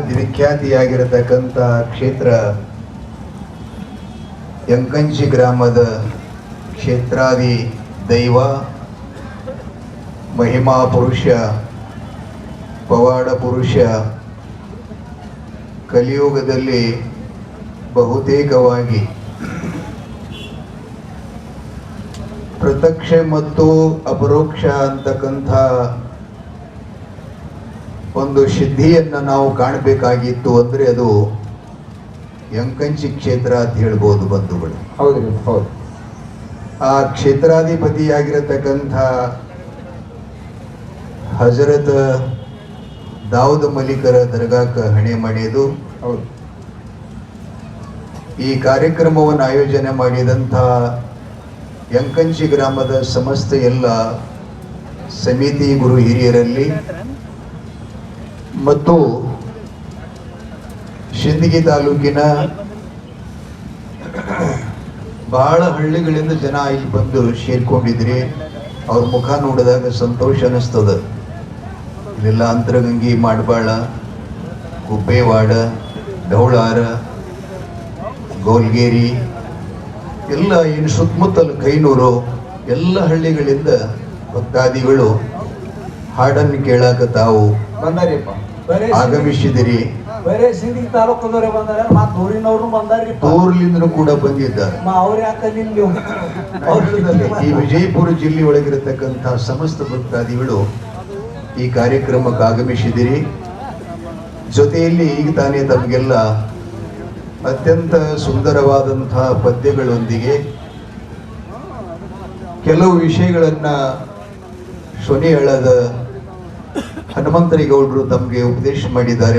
ವಿಖ್ಯಾತಿಯಾಗಿರತಕ್ಕಂಥ ಕ್ಷೇತ್ರ ಯಂಕಂಚಿ ಗ್ರಾಮದ ಕ್ಷೇತ್ರಾದಿ ದೈವ, ಮಹಿಮಾ ಪುರುಷ, ಪವಾಡ ಪುರುಷ, ಕಲಿಯುಗದಲ್ಲಿ ಬಹುತೇಕವಾಗಿ ಪ್ರತ್ಯಕ್ಷ ಮತ್ತು ಅಪರೋಕ್ಷ ಅಂತಕ್ಕಂಥ ಒಂದು ಸಿದ್ಧಿಯನ್ನು ನಾವು ಕಾಣಬೇಕಾಗಿತ್ತು ಅಂದರೆ ಅದು ಯಂಕಂಚಿ ಕ್ಷೇತ್ರ ಅಂತ ಹೇಳ್ಬೋದು ಬಂಧುಗಳು. ಹೌದು ಹೌದು. ಆ ಕ್ಷೇತ್ರಾಧಿಪತಿಯಾಗಿರತಕ್ಕಂಥ ಹಜರತ್ ದಾವೂದ್ ಮಲಿಕರ ದರ್ಗಾಕ್ಕೆ ಹಣೆ ಮಾಡಿದ್ದು ಹೌದು. ಈ ಕಾರ್ಯಕ್ರಮವನ್ನು ಆಯೋಜನೆ ಮಾಡಿದಂಥ ಯಂಕಂಚಿ ಗ್ರಾಮದ ಸಮಸ್ತ ಎಲ್ಲ ಸಮಿತಿ ಗುರು ಹಿರಿಯರಲ್ಲಿ ಮತ್ತು ಶಿಂದಗಿ ತಾಲೂಕಿನ ಬಹಳ ಹಳ್ಳಿಗಳಿಂದ ಜನ ಇಲ್ಲಿ ಬಂದು ಸೇರ್ಕೊಂಡಿದ್ರಿ ಅವ್ರ ಮುಖ ನೋಡಿದಾಗ ಸಂತೋಷ ಅನ್ನಿಸ್ತದ. ಇಲ್ಲೆಲ್ಲ ಅಂತರಗಂಗಿ, ಮಾಡಬಾಳ, ಕುಬ್ಬೇವಾಡ, ಡೌಳಾರ, ಗೋಲ್ಗೇರಿ, ಎಲ್ಲ ಏನು ಸುತ್ತಮುತ್ತಲು ಕೈನೂರು, ಎಲ್ಲ ಹಳ್ಳಿಗಳಿಂದ ಭಕ್ತಾದಿಗಳು ಹಾಡನ್ನು ಕೇಳಾಕ ತಾವು ಬಂದಾರಿಪ್ಪ ಬರೇ ಆಗಮಿಸಿದಿರಿ. ಬೇರೆ ಸಿಂಧಿ ತಾಲೂಕದವ್ರೆ ಬಂದಾರ. ಮತ್ ಊರಿನವ್ರು ಬಂದಾರ್ರಿ ಊರ್ಲಿಂದನೂ ಕೂಡ ಬಂದಿದ್ದಾರೆ. ಅವ್ರ ಯಾಕ ನೀವು ಈ ವಿಜಯಪುರ ಜಿಲ್ಲೆ ಒಳಗಿರತಕ್ಕಂತಹ ಸಮಸ್ತ ಭಕ್ತಾದಿಗಳು ಈ ಕಾರ್ಯಕ್ರಮಕ್ಕೆ ಆಗಮಿಸಿದಿರಿ. ಜೊತೆಯಲ್ಲಿ ಈಗ ತಾನೇ ತಮಗೆಲ್ಲ ಅತ್ಯಂತ ಸುಂದರವಾದಂತಹ ಪದ್ಯಗಳೊಂದಿಗೆ ಕೆಲವು ವಿಷಯಗಳನ್ನ ಸೊನೆಯಳದ ಹೇಳದ ಹನುಮಂತರಿಗೌಡರು ತಮಗೆ ಉಪದೇಶ ಮಾಡಿದ್ದಾರೆ.